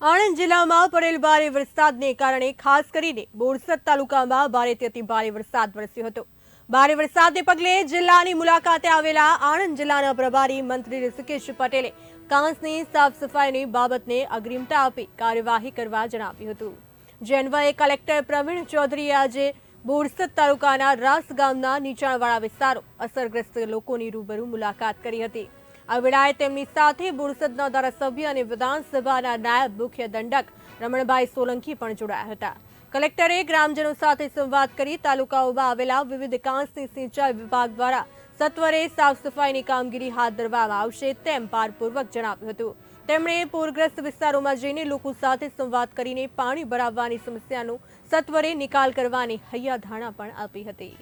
આણંદ જિલ્લામાં પડેલ ભારે વરસાદને કારણે ખાસ કરીને બોરસદ તાલુકામાં ભારેથી અતિ ભારે વરસાદ વરસ્યો હતો. ભારે વરસાદને પગલે જિલ્લાની મુલાકાતે આવેલા આણંદ જિલ્લાના પ્રભારી મંત્રી ઋષિકેશ પટેલે કાંસની સાફ સફાઈની બાબતને અગ્રિમતા આપી કાર્યવાહી કરવા જણાવ્યું હતું. જે અન્વયે કલેક્ટર પ્રવીણ ચૌધરીએ આજે બોરસદ તાલુકાના રાસ ગામના નીચાણવાળા વિસ્તારો અસરગ્રસ્ત લોકોની રૂબરૂ મુલાકાત કરી હતી. આ તેમની સાથે બોરસદના ધારાસભ્ય અને વિધાનસભાના નાયબ મુખ્ય દંડક રમણભાઈ સોલંકી પણ જોડાયા હતા. કલેક્ટરે ગ્રામજનો સાથે સંવાદ કરી તાલુકાઓમાં આવેલા વિવિધ કાંસની સિંચાઈ વિભાગ દ્વારા સત્વરે સાફ સફાઈની કામગીરી હાથ ધરવામાં આવશે તેમ ભારપૂર્વક જણાવ્યું હતું. તેમણે પૂરગ્રસ્ત વિસ્તારોમાં જઈને લોકો સાથે સંવાદ કરીને પાણી ભરાવવાની સમસ્યાનો સત્વરે નિકાલ કરવાની હૈયાધારણા પણ આપી હતી.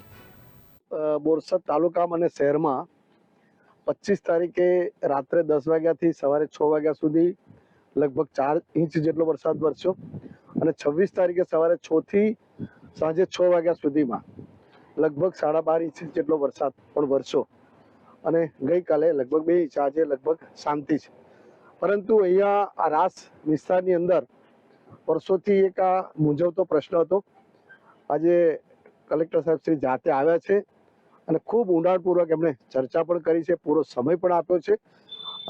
બોરસદ તાલુકામાં અને શહેરમાં પચીસ તારીખે રાત્રે દસ વાગ્યાથી સવારે છ વાગ્યા સુધી લગભગ ચાર ઇંચ જેટલો વરસાદ વરસ્યો. અને છવ્વીસ તારીખે સવારે છ થી સાંજે છ વાગ્યા સુધીમાં લગભગ સાડા બાર ઇંચ જેટલો વરસાદ પણ વરસ્યો. અને ગઈકાલે લગભગ બે ઇંચ, આજે લગભગ શાંતિ છે પરંતુ અહીંયા આ રાસ વિસ્તારની અંદર વર્ષોથી એક આ મૂંઝવતો પ્રશ્ન હતો. આજે કલેક્ટર સાહેબ શ્રી જાતે આવ્યા છે. અને ખૂબ ઊંડાણપૂર્વક એમણે ચર્ચા પણ કરી છે, પૂરો સમય પણ આપ્યો છે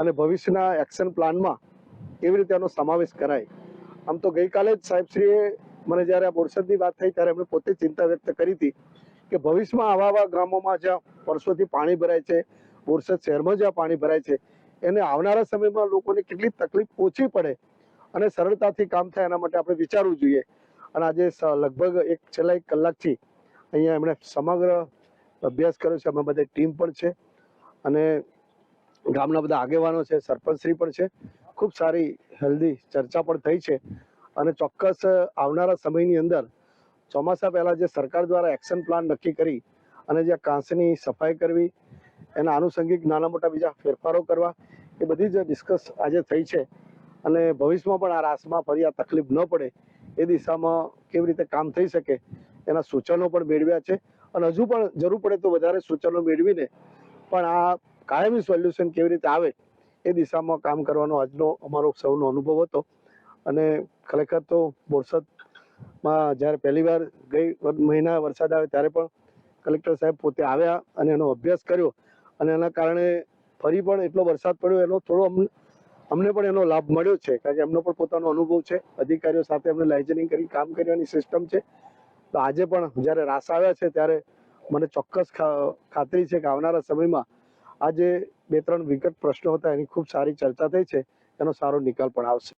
અને ભવિષ્યના એક્શન પ્લાનમાં કેવી રીતે એનો સમાવેશ કરાય. આમ તો ગઈકાલે જ સાહેબશ્રીએ મને જ્યારે આ બોરસદની વાત થઈ ત્યારે એમણે પોતે ચિંતા વ્યક્ત કરી હતી કે ભવિષ્યમાં આવા આવા ગ્રામોમાં જ્યાં વર્ષોથી પાણી ભરાય છે, બોરસદ શહેરમાં જ્યાં પાણી ભરાય છે, એને આવનારા સમયમાં લોકોને કેટલી તકલીફ ઓછી પડે અને સરળતાથી કામ થાય એના માટે આપણે વિચારવું જોઈએ. અને આજે લગભગ એક છેલ્લા એક કલાકથી અહીંયા એમણે સમગ્ર અભ્યાસ કર્યો છે, અમે બધા ટીમ પણ છે અને ગામના બધા આગેવાનો છે, સરપંચશ્રી પણ છે. ખૂબ સારી, હેલ્ધી ચર્ચા પણ થઈ છે અને ચોક્કસ આવનારા સમયની અંદર ચોમાસા પહેલાં જે સરકાર દ્વારા એક્શન પ્લાન નક્કી કરી અને જે કાંસની સફાઈ કરવી, એના આનુષંગિક નાના મોટા બીજા ફેરફારો કરવા, એ બધી જ ડિસ્કસ આજે થઈ છે અને ભવિષ્યમાં પણ આ રાસમાં ફરી આ તકલીફ ન પડે એ દિશામાં કેવી રીતે કામ થઈ શકે એના સૂચનો પણ મેળવ્યા છે. અને હજુ પણ જરૂર પડે તો વધારે સૂચનો મેળવીને પણ આ કાયમી સોલ્યુશન કેવી રીતે આવે એ દિશામાં કામ કરવાનો આજનો અમારો સૌનો અનુભવ હતો. અને ખરેખર તો બોરસદમાં જ્યારે પહેલી વાર ગઈ મહિના વરસાદ આવે ત્યારે પણ કલેક્ટર સાહેબ પોતે આવ્યા અને એનો અભ્યાસ કર્યો અને એના કારણે ફરી પણ એટલો વરસાદ પડ્યો, એનો થોડો અમને પણ એનો લાભ મળ્યો છે. કારણ કે એમનો પણ પોતાનો અનુભવ છે. અધિકારીઓ સાથે એમને લાઇઝનિંગ કરી કામ કરવાની સિસ્ટમ છે. તો આજે પણ જ્યારે રાસ આવ્યા છે ત્યારે મને ચોક્કસ ખાતરી છે કે આવનારા સમયમાં આજે બે ત્રણ વિકટ પ્રશ્નો હતા એની ખૂબ સારી ચર્ચા થઈ છે, એનો સારો નિકાલ પણ આવશે.